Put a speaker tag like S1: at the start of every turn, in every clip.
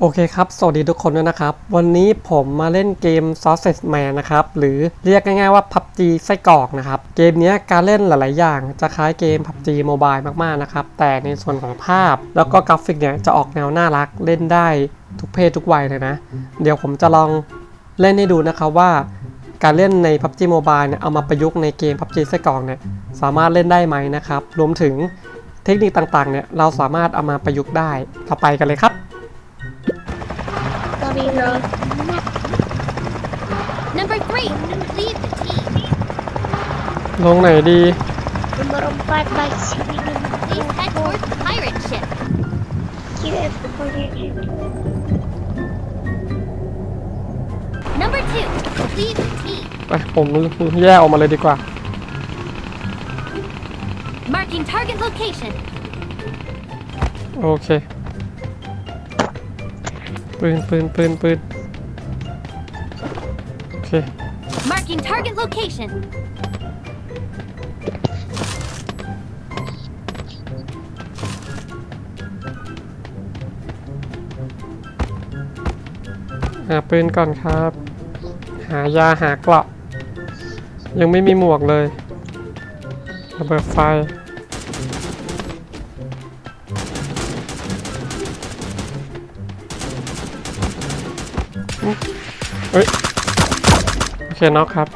S1: โอเคครับ สวัสดีทุกคนด้วยนะครับ วันนี้ผมมาเล่นเกม Sausage Man นะครับ หรือเรียกง่ายๆว่า PUBG ไส้กรอกนะครับ เกมเนี้ยการเล่นหลายๆ อย่าง จะคล้ายเกม PUBG Mobile มากๆ นะครับ แต่ในส่วนของภาพ แล้วก็กราฟิกเนี่ยจะออกแนวน่ารักเล่นได้ทุกเพศทุกวัยเลยนะ เดี๋ยวผมจะลองเล่นให้ดูนะครับว่า การเล่นใน PUBG Mobile เนี่ยเอามาประยุกต์ในเกม PUBG ไส้กรอกเนี่ยสามารถเล่นได้ไหมนะครับ รวมถึงเทคนิคต่างๆเนี่ยเราสามารถเอามาประยุกต์ได้เราไปกันเลยครับ
S2: Sorry, bro.
S3: Number three, leave the team.
S1: ลงไหนดี
S2: Nomor 4 by sini
S3: Please head towards the pirate ship.
S2: Kira pokoknya
S3: Number two, leave the team.
S1: ไปผมแยกออกมาเลยดีกว่า
S3: Marking target location.
S1: โอเค ปืนปืนปืนปืนโอเค
S3: Marking target location.
S1: หาปืนก่อนครับ หายาหาเกราะ ยังไม่มีหมวกเลยระเบิดไฟ เฮ้ย โอเคน็อกครับ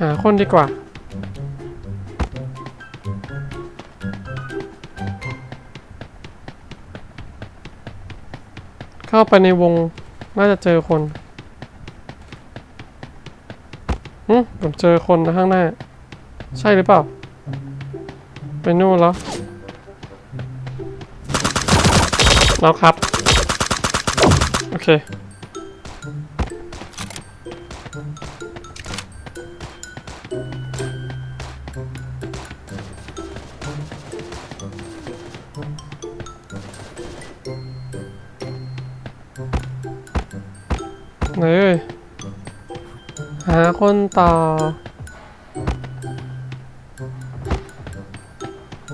S1: หาคนดีกว่า เข้าไปในวง น่าจะเจอคนอืมผมเจอคนนะข้างหน้า ใช่หรือเปล่า นู่นแล้วแล้วครับ โอเค ไหนเอ้ยหาคนต่อ น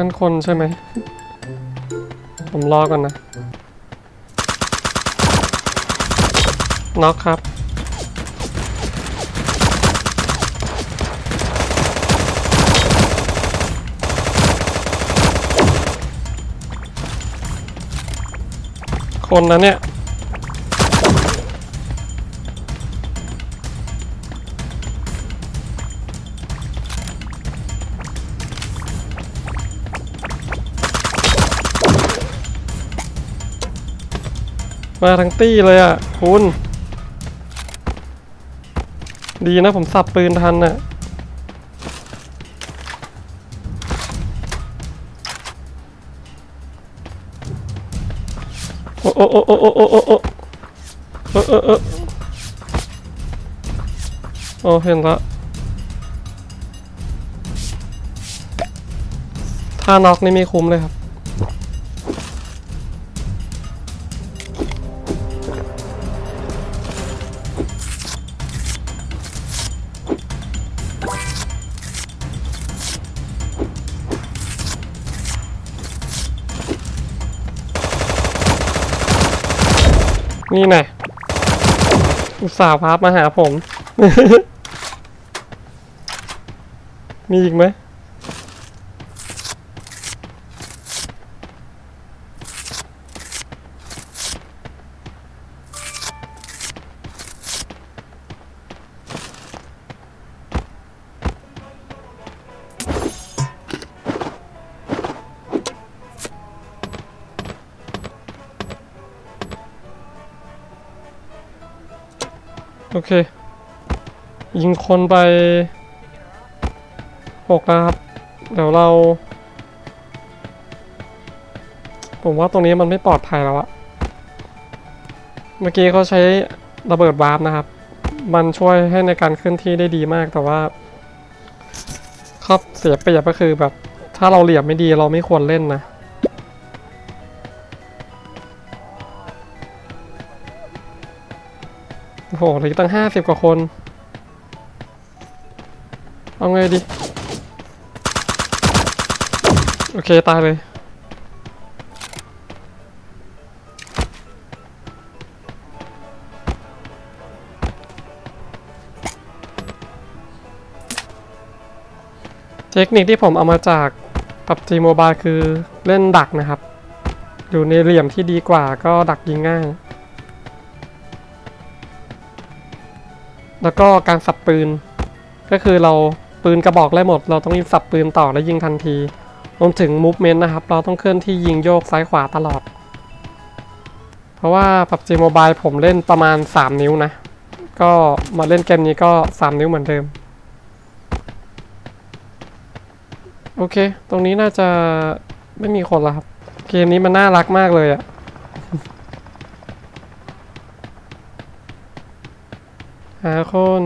S1: ั่นคนใช่ไหม ผมรอก่อนนะ น็อกครับคนนะเนี่ย มาทั้งตี้เลยอะ คุณ ดีนะผมสับปืนทันน่ะโอ้โอ้โอ้โอ้โอ้โอ้โอ้เออเออเออโอ้เห็นละถ้าน็อกนี่ไม่คุ้มเลยครับ นี่ไงอุตส่าห์พาร์มาหาผม มีอีกไหม โอเค ยิงคนไปหกแล้วครับ เดี๋ยวเรา ผมว่าตรงนี้มันไม่ปลอดภัยแล้วอะเมื่อกี้เขาใช้ระเบิดวาร์ปนะครับ มันช่วยให้ในการเคลื่อนที่ได้ดีมากแต่ว่าข้อเสียเปรียบก็คือแบบ ถ้าเราเหลี่ยมไม่ดีเราไม่ควรเล่นนะ โอ้โหเหลือตั้งห้าสิบกว่าคน เอาไงดี โอเค ตายเลย เทคนิคที่ผมเอามาจาก PUBG Mobile คือเล่นดักนะครับ อยู่ในเหลี่ยมที่ดีกว่าก็ดักยิงง่าย แล้วก็การสับปืน ก็คือเราปืนกระบอกแรกหมด เราต้องรีบสับปืนต่อและยิงทันทีรวมถึง movement นะครับ เราต้องเคลื่อนที่ยิงโยกซ้ายขวาตลอด เพราะว่า PUBG Mobile ผมเล่นประมาณ 3 นิ้วนะ ก็มาเล่นเกมนี้ก็ 3 นิ้วเหมือนเดิม โอเค ตรงนี้น่าจะไม่มีคนแล้วครับ เกมนี้มันน่ารักมากเลยอะ หาคน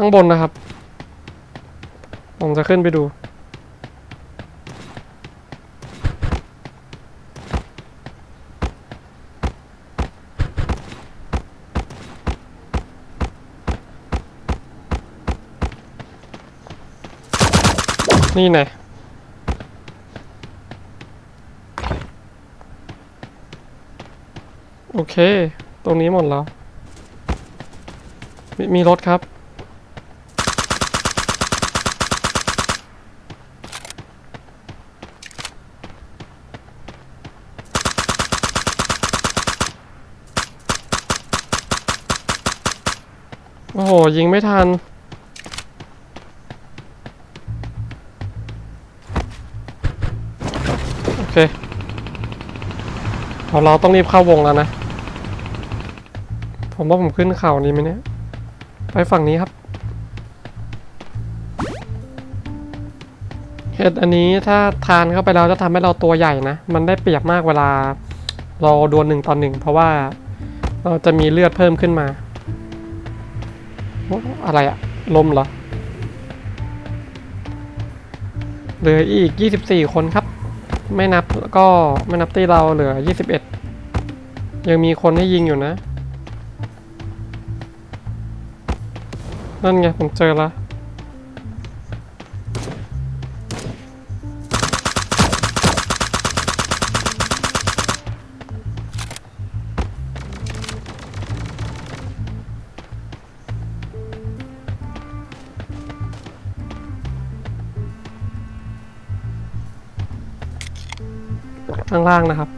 S1: ข้างบนนะครับ ผมจะขึ้นไปดู นี่ไงโอเค ตรงนี้หมดแล้ว มีมีรถครับ อ้โห ยิงไม่ทัน โอเคเราต้องรีบเข้าวงแล้วนะ ผมว่าผมขึ้นเขานี้ไหมเนี่ย ไปฝั่งนี้ครับ เห็ดอันนี้ถ้าทานเข้าไปแล้วจะทำให้เราตัวใหญ่นะ มันได้เปรียบมากเวลา เราดวลหนึ่งต่อหนึ่งเพราะว่าเราจะมีเลือดเพิ่มขึ้นมา อะไรอะลมเหรอเหลืออีก 24 คนครับ ไม่นับก็ไม่นับตีเราเหลือ 21 ยังมีคนให้ยิงอยู่นะ นั่นไงผมเจอแล้ว ข้างล่างนะครับ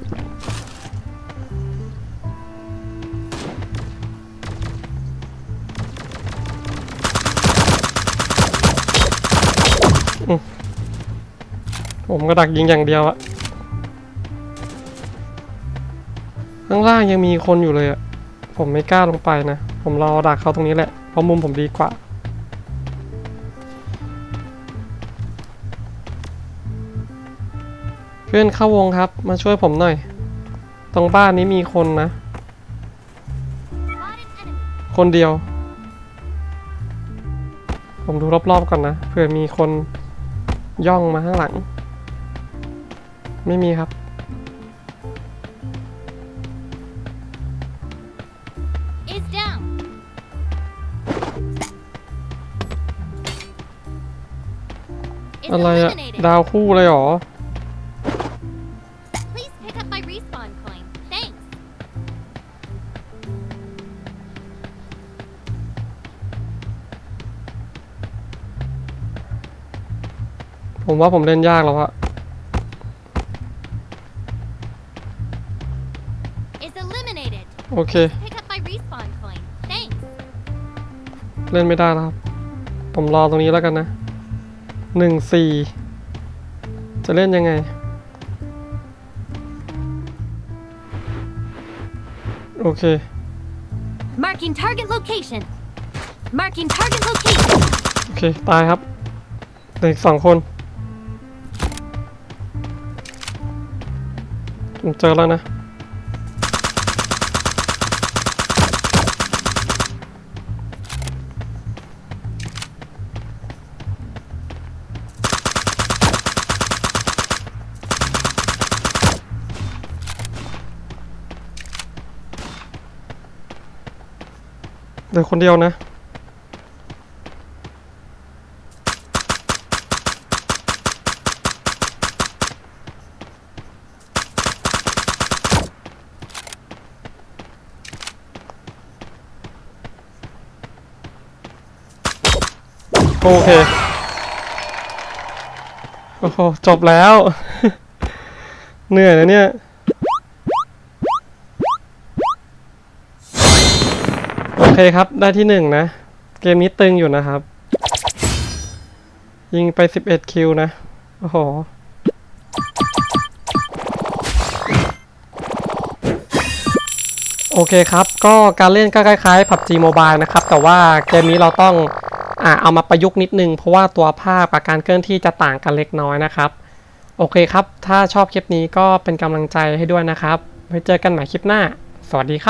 S1: ผมก็ดักยิงอย่างเดียวอะข้างล่างยังมีคนอยู่เลยอะผมไม่กล้าลงไปนะ ผมรอดักเขาตรงนี้แหละ เพราะมุมผมดีกว่า เพื่อนเข้าวงครับ มาช่วยผมหน่อย ตรงบ้านนี้มีคนนะ
S3: Spotted enemy.
S1: คนเดียว ผมดูรอบๆก่อนนะเผื่อมีคนย่องมาข้างหลัง ไม่มีครับ
S3: Is down. Is
S1: อะไรอะ
S3: eliminated.
S1: ดาวคู่เลยเหรอ ผมว่าผมเล่นยากแล้วอะ
S3: Is eliminated.
S1: โอเค
S3: Pick up my respawn coin. Thanks.
S1: เล่นไม่ได้แล้วครับ ผมรอตรงนี้แล้วกันนะหนึ่งสี่จะเล่นยังไง โอเค
S3: Marking target location. Marking target location.
S1: โอเค ตายครับ เหลืออีกสองคน ผมเจอแล้วนะเหลือคนเดียวนะ โอเค โอ้โห จบแล้ว เหนื่อยนะเนี่ย โอเคครับ ได้ที่หนึ่งนะ เกมนี้ตึงอยู่นะครับ ยิงไป 11 คิวนะ โอ้โหโอเคครับ ก็การเล่นก็คล้ายๆ PUBG Mobile นะครับ แต่ว่าเกมนี้เราต้อง เอามาประยุกต์นิดนึง เพราะว่าตัวภาพกับการเคลื่อนที่จะต่างกันเล็กน้อยนะครับ โอเคครับ ถ้าชอบคลิปนี้ก็เป็นกำลังใจให้ด้วยนะครับ ไว้เจอกันใหม่คลิปหน้า สวัสดีครับ